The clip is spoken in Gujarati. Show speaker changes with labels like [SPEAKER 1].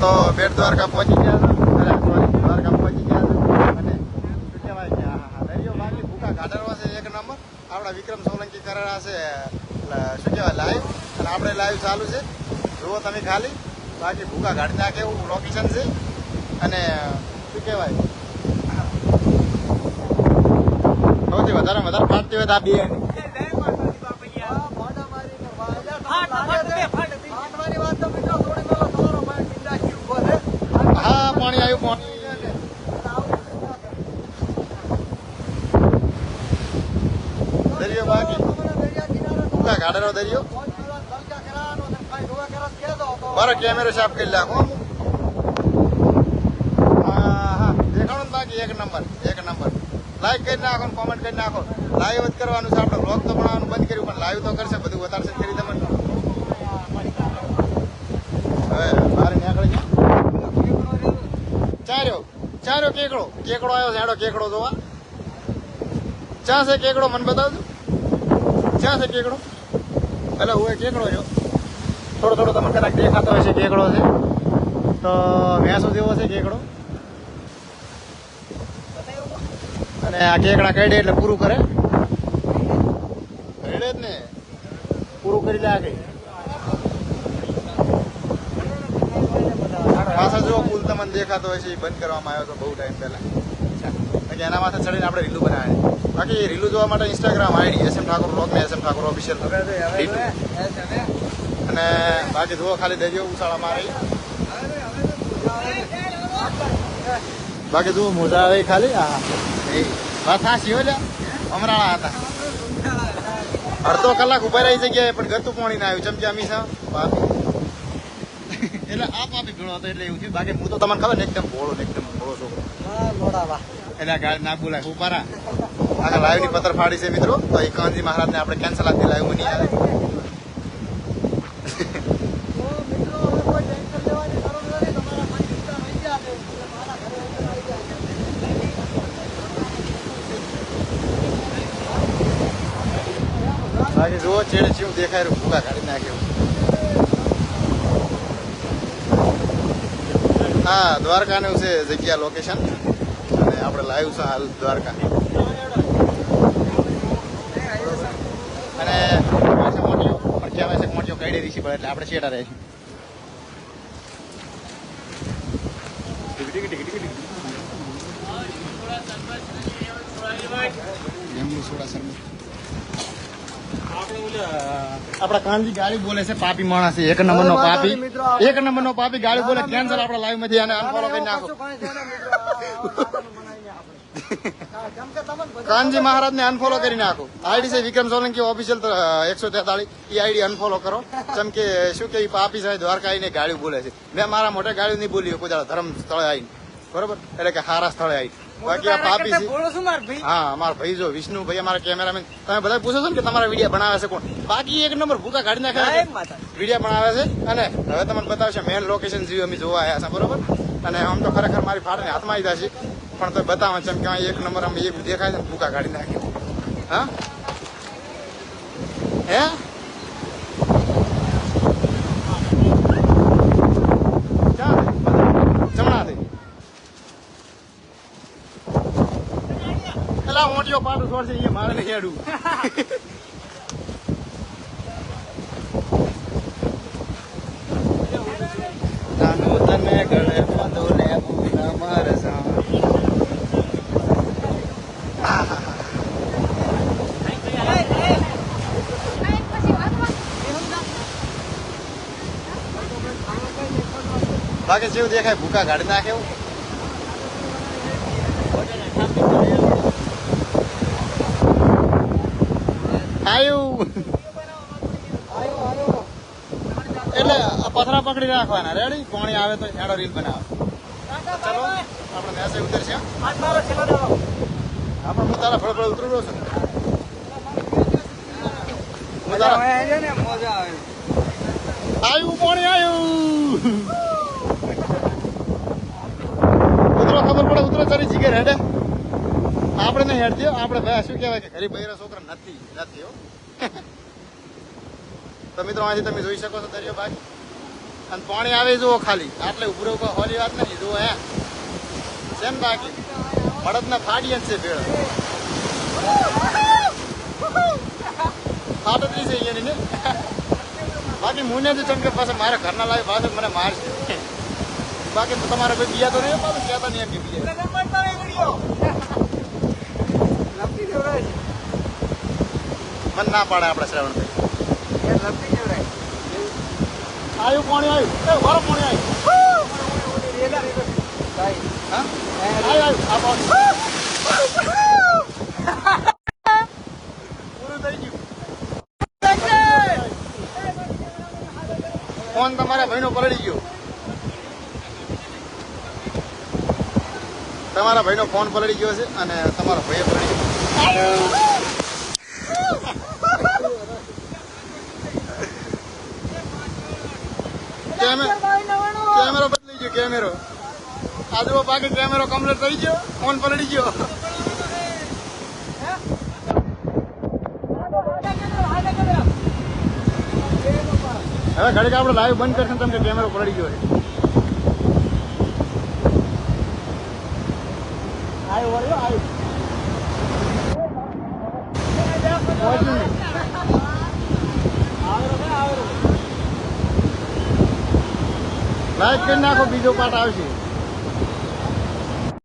[SPEAKER 1] તો બેટ દ્વારકા પહોંચી ગયા અરે દ્વારકા પહોંચી ગયા અને શું કહેવાય કે દરિયો બાકી ભૂકા ગાઢરવા છે એક નંબર. આપણા વિક્રમ સોલંકી કરેલા છે શું કહેવાય લાઈવ અને આપણે લાઈવ ચાલુ છે. જુઓ તમે ખાલી. બાકી ભૂકા ગાડી કેવું લોકેશન છે. અને શું કહેવાય? સૌથી વધારે વધારે ફાટતી હોય તો આ બે હા પાણી આવ્યું સાફ કરી નાખો. ને બાકી, એક નંબર એક નંબર. લાઈક કરી નાખો કોમેન્ટ કરી નાખો. લાઈવ જ કરવાનું છે, આપણે તો બનાવવાનું બંધ કર્યું, પણ લાઈવ તો કરશે, બધું વધારશે કરી તમને. હવે ચાર્યો કેકડો? કેકડો આવ્યો છે હેડો કેકડો જોવા. ચા છે કેકડો, મને બતાવજો. ચા છે કેકડો? એટલે હું કેકડો જો થોડો થોડો તમને કદાચ દેખાતો છે કેકડો છે. તો ભેંસો જેવો છે કેકડો. અને આ કેકડા કાઢે એટલે પૂરું કરે. કાઢે જ ને. પૂરું કરી લે આગળ પાછા પુલ તમને દેખાતો હોય છે એ બંધ કરવામાં આવ્યો હતો બહુ ટાઈમ પહેલા. એના માથે ચડીને આપણે રીલું બનાવે બાકી રીલું જોવા માટે Instagram ID S M Thakor blog ને એસ એમ ઠાકોર ઓફિશિયલ અને બાકી જુઓ ખાલી દેજો ઉછાળા મારી. બાકી જુઓ મોજા આવે ખાલી. હા એ વાત સાચી હો અમરાળા હતા. અડધો કલાક ઊભા રહી જગ્યાએ પણ ગતું પાણી ના આવ્યું. ચમચી અમી છે બાપી એટલે આપ આપી ભણો હતો એટલે એવું થયું. બાકી હું તો તમને ખબર ને એકદમ ભોળો ને એકદમ ભોળો છોકરો. એટલે આ ગાડી ના બોલાય ઉપારા આગળ લાઈવની પત્ર ફાડી છે મિત્રો તો એ કાનજી મહારાજ ને આપણે કેન્સલ આપી લાઈવ નહીં આવે. બાકી જુઓ ચેડે ચીવું દેખાય ભૂકા કાઢી નાખ્યું. હા દ્વારકાનું છે જગ્યા લોકેશન અને આપણે લાઈવ છે હાલ દ્વારકા. અને પાસે મોટીઓ પણ કહેવાય છે કે મોટીઓ કઈ દીધી પડે એટલે આપણે છેટા રહે આપડા કાનજી ગાડી બોલે છે પાપી માણસ છે. એક નંબર નો પાપી. એક નંબર નો પાપી ગાડી બોલે કેન્સલ આપડા લાઈવમાંથી આને અનફોલો કરી નાખો. કાનજી મહારાજ ને અનફોલો કરી નાખો. આઈડી છે વિક્રમ સોલંકી ઓફિશિયલ એકસો તેતાલીસ એ આઈડી અનફોલો કરો. જેમ કે શું કે પાપી સાહેબ દ્વારકા આવીને ગાડી બોલે છે. મેં મારા મોટે ગાડી નહીં બોલી કોઈ ધર્મ સ્થળે આવીને. બરોબર? એટલે કે હારા સ્થળે આવી બાકી આ પાપી છે. હા અમારા ભાઈ જો વિષ્ણુ ભાઈ અમારા કેમેરામેન તમે બધા પૂછો છો ને કે તમારા વીડિયો બનાવે છે કોણ? બાકી એક નંબર ભૂકા કાઢી નાખ્યા છે. વીડિયો બનાવે છે અને હવે તમને બતાવશે મેન લોકેશન જેવી અમે જોવા આવ્યા છે બરોબર? અને આમ તો ખરેખર મારી ફાટને હાથમાં આવી છે પણ તો બતાવે છે કે એક નંબર અમે એક દેખાય છે ભૂકા કાઢી નાખ્યો હા? હે? મોટીઓ પાટું છોડશે એ મારે નહીં હેડું બાકી જેવું દેખાય ભૂકા ગાડી નાખે એવું? આયું એટલે પથરા પકડી રાખવાના રેડી પાણી આવે તો એડો રીલ બનાવે. ચલો આપણે મેસે ઉતરશે આપણે હું તારા ફળફળ ઉતરું છું આયું પાણી આવ્યું ઉતરો ખબર પડે ઉતરો તારી જીગર હેડે. આપણે નહીં હેડતી આપણે ભાઈ શું કહેવાય કે ગરીબ બૈરા છોકરા નથી નથી હો. તો મિત્રો અહીંથી તમે જોઈ શકો છો દરિયો ભાઈ અને પાણી આવે જુઓ ખાલી. આટલે ઉભરો ઊભો હોલી વાત નહીં જુઓ હે. છે ને બાકી. બળદના ફાડીએ છે ભેળ. ફાટતરી છે અહીંયાની, ને? બાકી મુને તો ચમકે પાસે મારા ઘરના લાવી પાછળ મને મારશે. બાકી તમારે કોઈ બીજા તો નહીં પાછું કહેતા નહીં એમ કે બીજા. મને ના પાડે આપણે શ્રવણભાઈ આવ્યું પાણી આવ્યું વાળો પાણી આવ્યું ફોન તમારા ભાઈનો પલળી ગયો. તમારા ભાઈનો ફોન પલળી ગયો છે અને તમારો ભાઈએ પલળી ગયો. કેમેરો બદલી ગયો કેમેરો. આજુ બાકી કેમેરો કમ્પ્લીટ થઈ ગયો. ફોન પલડી ગયો. હવે ઘડીક આપણે લાઈવ બંધ કરશું તમે કેમેરો પલડી ગયો આવ્યો વળ્યો આવ્યો પહોંચ્યું નહીં. લાઈક કરી નાખો બીજો પાર્ટ આવશે.